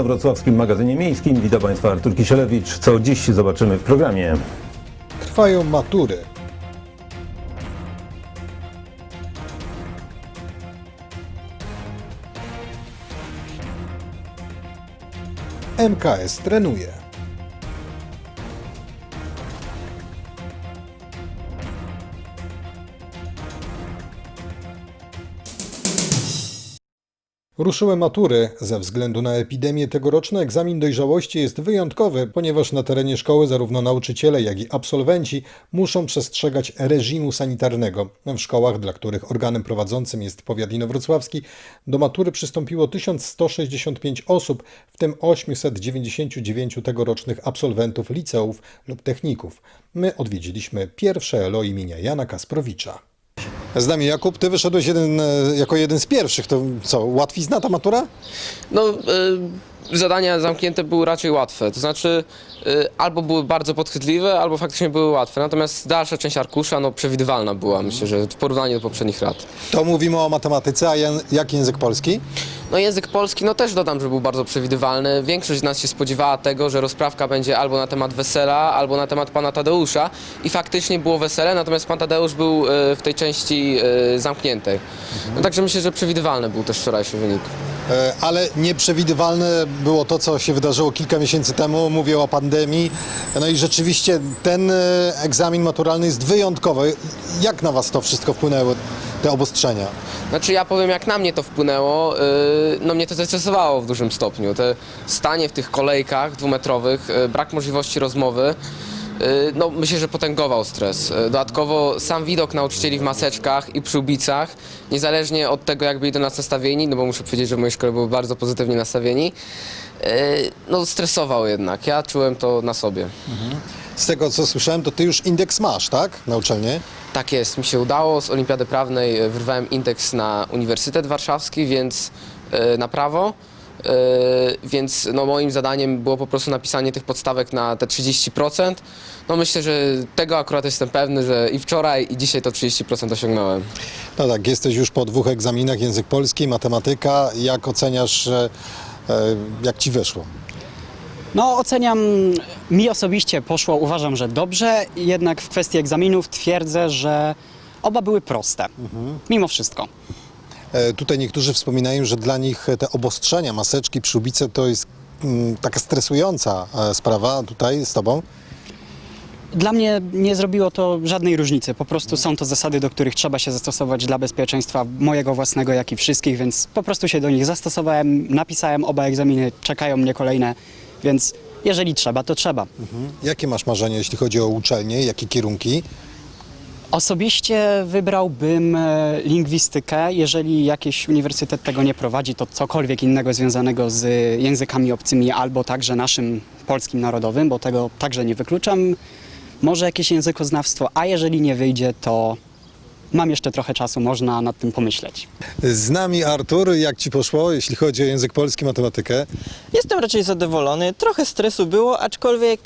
inowrocławskim magazynie miejskim. Witam Państwa Artur Kisielewicz. Co dziś zobaczymy w programie? Trwają matury. MKS trenuje. Ruszyły matury. Ze względu na epidemię tegoroczny egzamin dojrzałości jest wyjątkowy, ponieważ na terenie szkoły zarówno nauczyciele, jak i absolwenci muszą przestrzegać reżimu sanitarnego. W szkołach, dla których organem prowadzącym jest powiat inowrocławski, do matury przystąpiło 1165 osób, w tym 899 tegorocznych absolwentów liceów lub techników. My odwiedziliśmy pierwsze ELO imienia Jana Kasprowicza. Z nami Jakub, ty wyszedłeś jeden, e, jako jeden z pierwszych. To co, łatwizna ta matura? No, y, zadania zamknięte były raczej łatwe. To znaczy, y, albo były bardzo podchwytliwe, albo faktycznie były łatwe. Natomiast dalsza część arkusza, no, przewidywalna była, myślę, że w porównaniu do poprzednich lat. To mówimy o matematyce, a jak język polski? No, język polski, no też dodam, że był bardzo przewidywalny. Większość z nas się spodziewała tego, że rozprawka będzie albo na temat wesela, albo na temat pana Tadeusza. I faktycznie było wesele, natomiast pan Tadeusz był y, w tej części y, zamkniętej. No, także myślę, że przewidywalny był też wczorajszy wynik. E, Ale nieprzewidywalne było to, co się wydarzyło kilka miesięcy temu. Mówię o pandemii. No i rzeczywiście ten e, egzamin maturalny jest wyjątkowy. Jak na was to wszystko wpłynęło, te obostrzenia? Znaczy ja powiem jak na mnie to wpłynęło, yy, no mnie to zestresowało w dużym stopniu. Te stanie w tych kolejkach dwumetrowych, brak możliwości rozmowy, no myślę, że potęgował stres. Yy, Dodatkowo sam widok nauczycieli w maseczkach i przyłbicach, niezależnie od tego jak byli do nas nastawieni, no bo muszę powiedzieć, że w mojej szkole były bardzo pozytywnie nastawieni, yy, no stresował jednak. Ja czułem to na sobie. Z tego, co słyszałem, to ty już indeks masz, tak? Na uczelnię? Tak jest, mi się udało. Z Olimpiady Prawnej wyrwałem indeks na Uniwersytet Warszawski, więc na prawo. E, Więc no, moim zadaniem było po prostu napisanie tych podstawek na te 30%. No myślę, że tego akurat jestem pewny, że i wczoraj, i dzisiaj to 30% osiągnąłem. No tak, jesteś już po dwóch egzaminach, język polski, matematyka. Jak oceniasz, e, jak ci wyszło? No, oceniam, mi osobiście poszło, uważam, że dobrze, jednak w kwestii egzaminów twierdzę, że oba były proste, mimo wszystko. E, Tutaj niektórzy wspominają, że dla nich te obostrzenia, maseczki, przyłbice to jest mm, taka stresująca e, sprawa tutaj z tobą. Dla mnie nie zrobiło to żadnej różnicy, po prostu są to zasady, do których trzeba się zastosować dla bezpieczeństwa mojego własnego, jak i wszystkich, więc po prostu się do nich zastosowałem, napisałem oba egzaminy, czekają mnie kolejne, więc jeżeli trzeba, to trzeba. Jakie masz marzenia, jeśli chodzi o uczelnię, jakie kierunki? Osobiście wybrałbym e, lingwistykę. Jeżeli jakiś uniwersytet tego nie prowadzi, to cokolwiek innego związanego z językami obcymi albo także naszym polskim narodowym, bo tego także nie wykluczam. Może jakieś językoznawstwo, a jeżeli nie wyjdzie, to mam jeszcze trochę czasu, można nad tym pomyśleć. Z nami Artur, jak ci poszło, jeśli chodzi o język polski, matematykę? Jestem raczej zadowolony. Trochę stresu było, aczkolwiek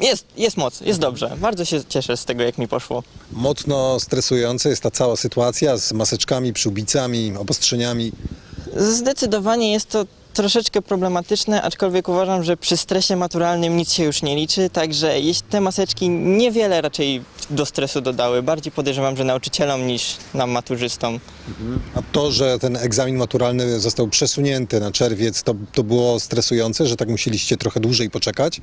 jest, jest moc, jest dobrze. Bardzo się cieszę z tego, jak mi poszło. Mocno stresująca jest ta cała sytuacja z maseczkami, przyłbicami, obostrzeniami. Zdecydowanie jest to troszeczkę problematyczne, aczkolwiek uważam, że przy stresie maturalnym nic się już nie liczy, także jeśli te maseczki niewiele raczej do stresu dodały. Bardziej podejrzewam, że nauczycielom niż nam maturzystom. A to, że ten egzamin maturalny został przesunięty na czerwiec, to, to było stresujące, że tak musieliście trochę dłużej poczekać?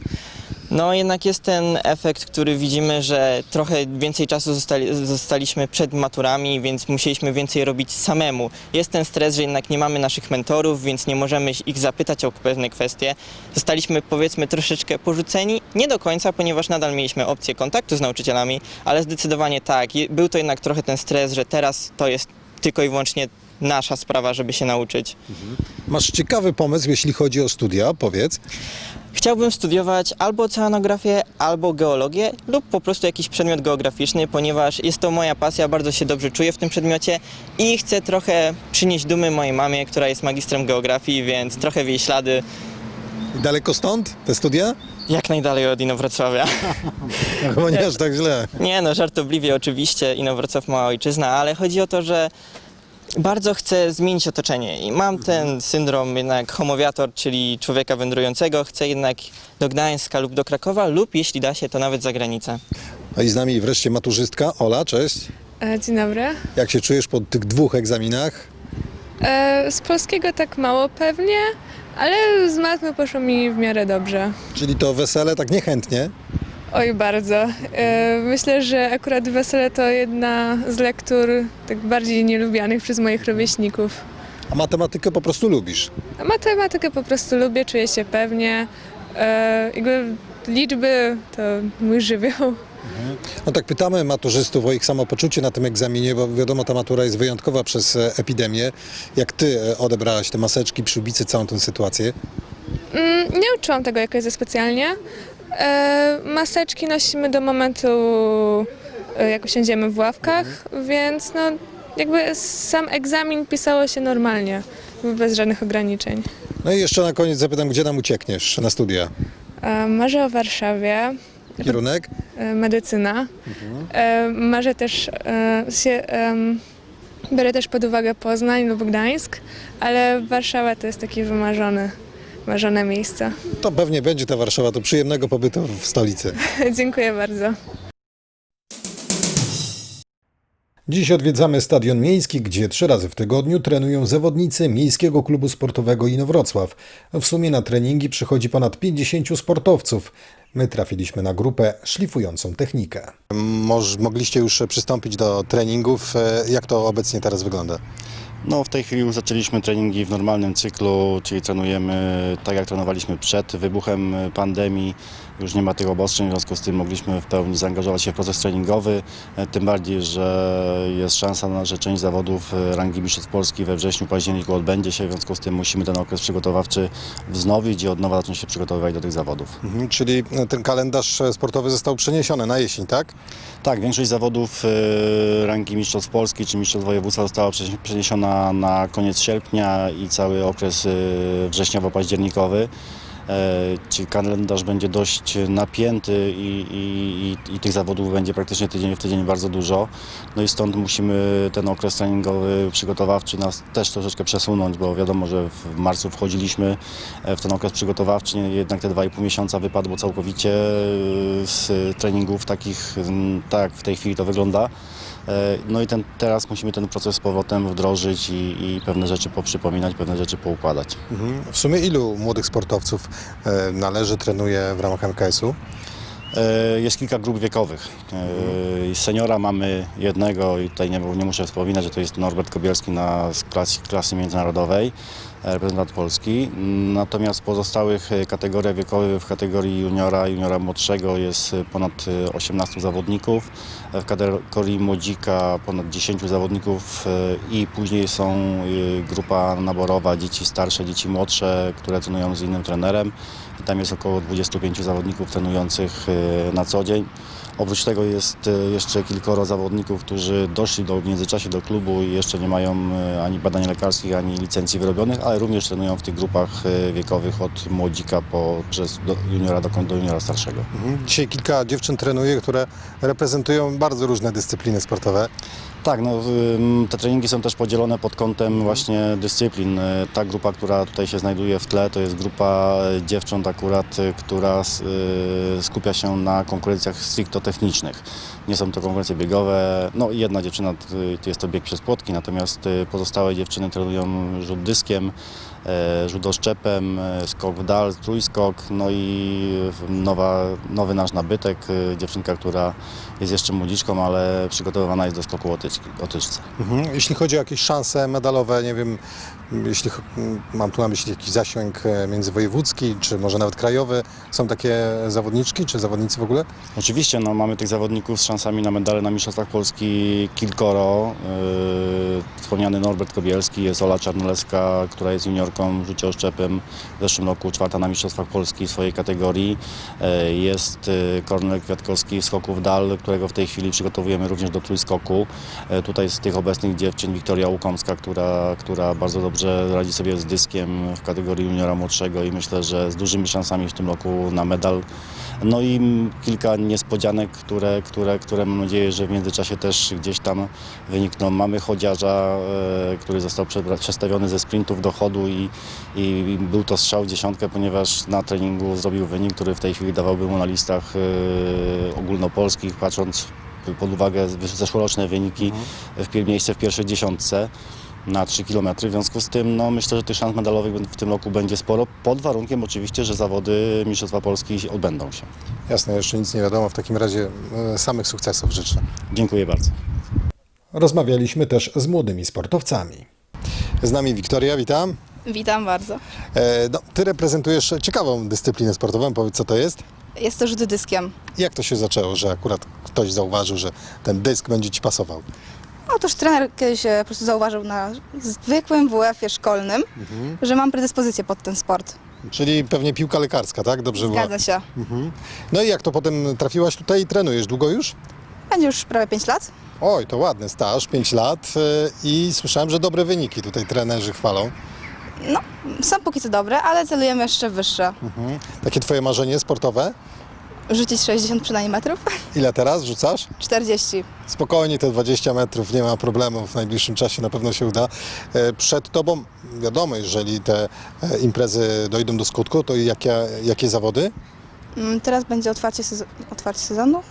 No jednak jest ten efekt, który widzimy, że trochę więcej czasu zostali, zostaliśmy przed maturami, więc musieliśmy więcej robić samemu. Jest ten stres, że jednak nie mamy naszych mentorów, więc nie możemy ich zapytać o pewne kwestie. Zostaliśmy powiedzmy troszeczkę porzuceni, nie do końca, ponieważ nadal mieliśmy opcję kontaktu z nauczycielami, ale zdecydowanie tak, był to jednak trochę ten stres, że teraz to jest tylko i wyłącznie nasza sprawa, żeby się nauczyć. Masz ciekawy pomysł, jeśli chodzi o studia, powiedz. Chciałbym studiować albo oceanografię, albo geologię, lub po prostu jakiś przedmiot geograficzny, ponieważ jest to moja pasja, bardzo się dobrze czuję w tym przedmiocie i chcę trochę przynieść dumy mojej mamie, która jest magistrem geografii, więc trochę w jej ślady, daleko stąd te studia? jak najdalej od Inowrocławia. No, chyba nie aż tak źle. Nie no, żartobliwie oczywiście, Inowrocław mała ojczyzna, ale chodzi o to, że Bardzo chcę zmienić otoczenie i mam ten syndrom jednak homowiator, czyli człowieka wędrującego. Chcę jednak do Gdańska lub do Krakowa lub jeśli da się, to nawet za granicę. No i z nami wreszcie maturzystka. Ola, cześć. E, Dzień dobry. Jak się czujesz po tych dwóch egzaminach? E, Z polskiego tak mało pewnie, ale z matmy poszło mi w miarę dobrze. Czyli to wesele tak niechętnie. Oj, bardzo. E, Myślę, że akurat wesele to jedna z lektur tak bardziej nielubianych przez moich rówieśników. A matematykę po prostu lubisz. A matematykę po prostu lubię, czuję się pewnie. E, Jakby liczby to mój żywioł. No tak pytamy maturzystów o ich samopoczucie na tym egzaminie, bo wiadomo, ta matura jest wyjątkowa przez e, epidemię. Jak ty e, odebrałaś te maseczki, przyłbice, całą tę sytuację? Mm, Nie uczyłam tego jakoś za specjalnie. E, Maseczki nosimy do momentu, e, jak usiądziemy w ławkach, więc no jakby sam egzamin pisało się normalnie, bez żadnych ograniczeń. No i jeszcze na koniec zapytam, gdzie nam uciekniesz na studia? E, Marzę o Warszawie, Kierunek? E, medycyna. E, Marzę też e, się, biorę też pod uwagę Poznań lub Gdańsk, ale Warszawa to jest takie wymarzone, marzone miejsce. To pewnie będzie ta Warszawa, to przyjemnego pobytu w stolicy. Dziękuję bardzo. Dziś odwiedzamy Stadion Miejski, gdzie trzy razy w tygodniu trenują zawodnicy Miejskiego Klubu Sportowego Inowrocław. W sumie na treningi przychodzi ponad 50 sportowców. My trafiliśmy na grupę szlifującą technikę. Moż, mogliście już przystąpić do treningów. E, Jak to obecnie teraz wygląda? No, w tej chwili już zaczęliśmy treningi w normalnym cyklu, czyli trenujemy tak jak trenowaliśmy przed wybuchem pandemii. Już nie ma tych obostrzeń, w związku z tym mogliśmy w pełni zaangażować się w proces treningowy. E, Tym bardziej, że jest szansa na, że część zawodów e, rangi Mistrzostw Polski we wrześniu, październiku odbędzie się, w związku z tym musimy ten okres przygotowawczy wznowić i od nowa zacząć się przygotowywać do tych zawodów. Mhm, czyli ten kalendarz e, sportowy został przeniesiony na jesień, tak? Tak, większość zawodów e, rangi Mistrzostw Polski czy Mistrzostw Województwa została przenies- na koniec sierpnia i cały okres e, wrześniowo-październikowy. E, Czyli kalendarz będzie dość napięty i, i, i, tych zawodów będzie praktycznie tydzień w tydzień bardzo dużo. No i stąd musimy ten okres treningowy przygotowawczy nas też troszeczkę przesunąć, bo wiadomo, że w marcu wchodziliśmy e, w ten okres przygotowawczy, jednak te 2,5 miesiąca wypadło całkowicie e, z treningów takich, mm, tak w tej chwili to wygląda. E, No i ten, teraz musimy ten proces z powrotem wdrożyć i, i pewne rzeczy poprzypominać, pewne rzeczy poukładać. Mhm. W sumie ilu młodych sportowców e, należy, trenuje w ramach MKS-u? E, Jest kilka grup wiekowych. E, Seniora mamy jednego i tutaj nie, nie muszę wspominać, że to jest Norbert Kobielski na z klasy, klasy międzynarodowej, reprezentant Polski. Natomiast w pozostałych e, kategoriach wiekowych, w kategorii juniora, juniora młodszego jest e, ponad e, 18 zawodników, e, w kategorii młodzika ponad 10 zawodników i później są grupa naborowa, dzieci starsze, dzieci młodsze, które trenują z innym trenerem. Tam jest około 25 zawodników trenujących na co dzień. Oprócz tego jest e, jeszcze kilkoro zawodników, którzy doszli do, w międzyczasie do klubu i jeszcze nie mają e, ani badań lekarskich, ani licencji wyrobionych, ale również trenują w tych grupach e, wiekowych od młodzika po, przez do juniora do, do juniora starszego. Mhm. Dzisiaj kilka dziewczyn trenuje, które reprezentują bardzo różne dyscypliny sportowe. Tak, no, te treningi są też podzielone pod kątem właśnie dyscyplin. Y, Ta grupa, która tutaj się znajduje w tle, to jest grupa y, dziewcząt akurat, y, która skupia się na konkurencjach stricto technicznych. Nie są to konkurencje biegowe. No jedna dziewczyna jest to bieg przez płotki, natomiast pozostałe dziewczyny trenują rzut dyskiem, e, rzut oszczepem, e, skok w dal, trójskok, no i nowa, nowy nasz nabytek, e, dziewczynka, która jest jeszcze młodziczką, ale przygotowywana jest do skoku o tyczki- o tyczce. Mhm. Jeśli chodzi o jakieś szanse medalowe, nie wiem, jeśli mam tu na myśli jakiś zasięg e, międzywojewódzki, czy może nawet krajowy, są takie zawodniczki, czy zawodnicy w ogóle? Oczywiście no, mamy tych zawodników z szansami na medale na Mistrzostwach Polski kilkoro. Yy, wspomniany Norbert Kobielski, jest Ola Czarnolewska, która jest juniorką rzucie oszczepem w zeszłym roku czwarta na Mistrzostwach Polski w swojej kategorii. Yy, jest Kornel Kwiatkowski w skoku w dal, którego w tej chwili przygotowujemy również do trójskoku. Yy, tutaj z tych obecnych dziewczyn Wiktoria Łukomska, która, która bardzo dobrze dobrze radzi sobie z dyskiem w kategorii juniora młodszego i myślę, że z dużymi szansami w tym roku na medal. No i kilka niespodzianek, które, które, które mam nadzieję, że w międzyczasie też gdzieś tam wynikną. Mamy chodziarza, e, który został przestawiony ze sprintów do chodu i, i był to strzał w dziesiątkę, ponieważ na treningu zrobił wynik, który w tej chwili dawałby mu na listach e, ogólnopolskich, patrząc pod uwagę zeszłoroczne wyniki w pier- miejsce w pierwszej dziesiątce na 3 km. W związku z tym no, myślę, że tych szans medalowych w tym roku będzie sporo, pod warunkiem oczywiście, że zawody Mistrzostwa Polski odbędą się. Jasne, jeszcze nic nie wiadomo. W takim razie e, samych sukcesów życzę. Dziękuję bardzo. Rozmawialiśmy też z młodymi sportowcami. Z nami Wiktoria, witam. Witam bardzo. E, no, ty reprezentujesz ciekawą dyscyplinę sportową, powiedz co to jest? Jest to rzut dyskiem. Jak to się zaczęło, że akurat ktoś zauważył, że ten dysk będzie ci pasował? Otóż trener kiedyś e, po prostu zauważył na zwykłym WF-ie szkolnym, że mam predyspozycję pod ten sport. Czyli pewnie piłka lekarska, tak? Dobrze było. Zgadza się. No i jak to potem trafiłaś tutaj i trenujesz? Długo już? Będzie już prawie 5 lat. Oj, to ładny staż, 5 lat e, i słyszałem, że dobre wyniki tutaj trenerzy chwalą. No, są póki co dobre, ale celujemy jeszcze wyższe. Takie twoje marzenie sportowe? Rzucić 60 przynajmniej metrów? Ile teraz rzucasz? 40. Spokojnie, te 20 metrów, nie ma problemu, w najbliższym czasie na pewno się uda. E, Przed tobą, wiadomo, jeżeli te e, imprezy dojdą do skutku, to jakie, jakie zawody? Mm, Teraz będzie otwarcie, otwarcie sezonu?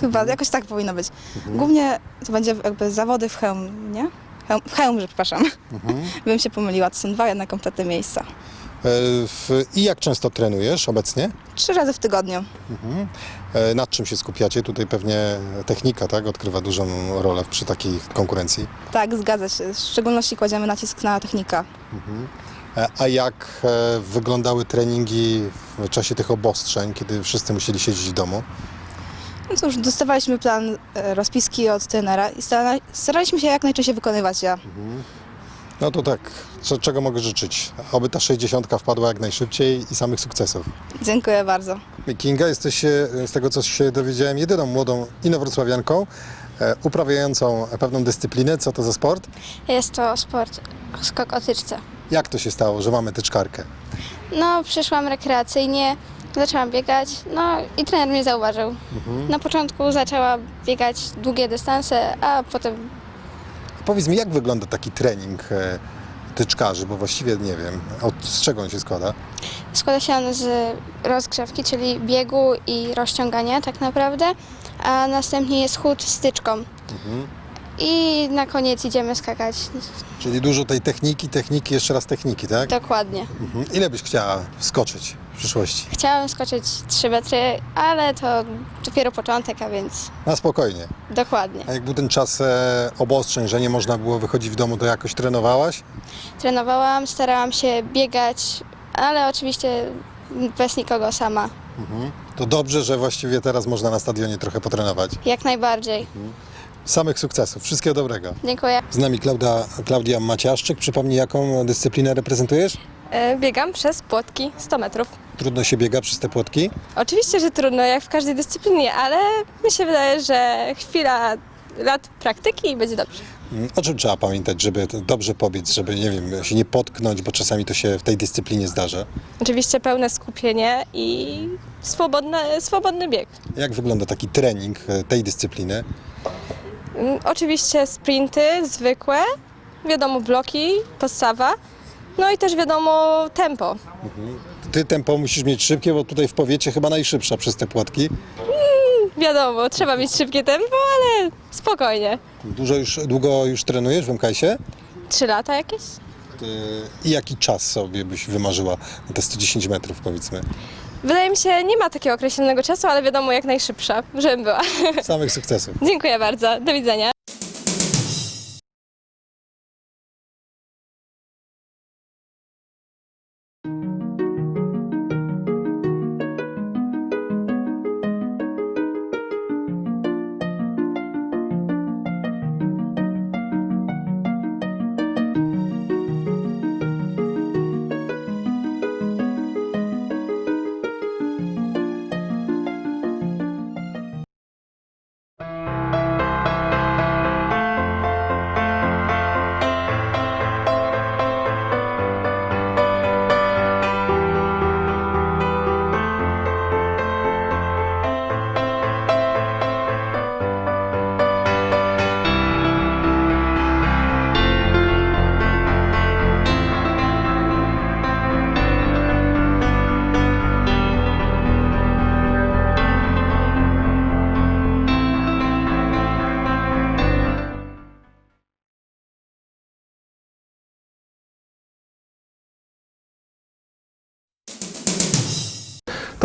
Chyba, jakoś tak powinno być. Głównie to będzie jakby zawody w hełm, nie? Hełm, w hełmże, przepraszam. Bym się pomyliła, to są dwa jednak kompletne miejsca. E, w- I jak często trenujesz obecnie? Trzy razy w tygodniu. E, Nad czym się skupiacie? Tutaj pewnie technika tak, odgrywa dużą rolę przy takiej konkurencji. Tak, zgadza się. W szczególności kładziemy nacisk na technika. E, A jak wyglądały treningi w czasie tych obostrzeń, kiedy wszyscy musieli siedzieć w domu? No cóż, dostawaliśmy plan rozpiski od trenera i stara- staraliśmy się jak najczęściej wykonywać je. No to tak, co, czego mogę życzyć? Oby ta 60 wpadła jak najszybciej i samych sukcesów. Dziękuję bardzo. Kinga, jesteś z tego co się dowiedziałem jedyną młodą inowrocławianką e, uprawiającą pewną dyscyplinę. Co to za sport? Jest to sport skok o tyczce. Jak to się stało, że mamy tyczkarkę? No, przyszłam rekreacyjnie, zaczęłam biegać, no i trener mnie zauważył. Na początku zaczęła biegać długie dystanse, a potem Powiedz mi, jak wygląda taki trening e, tyczkarzy, bo właściwie nie wiem, od, z czego on się składa? składa się on z rozgrzewki, czyli biegu i rozciągania tak naprawdę, a następnie jest chód styczką. I na koniec idziemy skakać. Czyli dużo tej techniki, techniki, jeszcze raz techniki, tak? Dokładnie. Mhm. Ile byś chciała skoczyć w przyszłości? Chciałam skoczyć 3 metry, ale to dopiero początek, a więc Na spokojnie. dokładnie. A jak był ten czas e, obostrzeń, że nie można było wychodzić w domu, to jakoś trenowałaś? Trenowałam, starałam się biegać, ale oczywiście bez nikogo sama. To dobrze, że właściwie teraz można na stadionie trochę potrenować. Jak najbardziej. Samych sukcesów. Wszystkiego dobrego. Dziękuję. Z nami Klaudia, Klaudia Maciaszczyk. Przypomnij, jaką dyscyplinę reprezentujesz? E, Biegam przez płotki 100 metrów. Trudno się biega przez te płotki. Oczywiście, że trudno, jak w każdej dyscyplinie, ale mi się wydaje, że chwila lat praktyki i będzie dobrze. Mm, O czym trzeba pamiętać, żeby to dobrze pobiec, żeby, nie wiem, się nie potknąć, bo czasami to się w tej dyscyplinie zdarza. Oczywiście pełne skupienie i swobodne, swobodny bieg. Jak wygląda taki trening e, tej dyscypliny? Mm, Oczywiście sprinty zwykłe, wiadomo bloki, podstawa, no i też wiadomo tempo. Ty tempo musisz mieć szybkie, bo tutaj w powiecie chyba najszybsza przez te płotki. Wiadomo, trzeba mieć szybkie tempo, ale spokojnie. Dużo już, długo już trenujesz w MKS-ie? Trzy lata jakieś? Ty- I jaki czas sobie byś wymarzyła na te 110 metrów, powiedzmy? Wydaje mi się, nie ma takiego określonego czasu, ale wiadomo jak najszybsza, żebym była. Samych sukcesów. Dziękuję bardzo, do widzenia.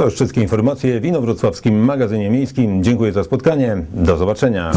To już wszystkie informacje w Inowrocławskim Magazynie Miejskim. Dziękuję za spotkanie. Do zobaczenia.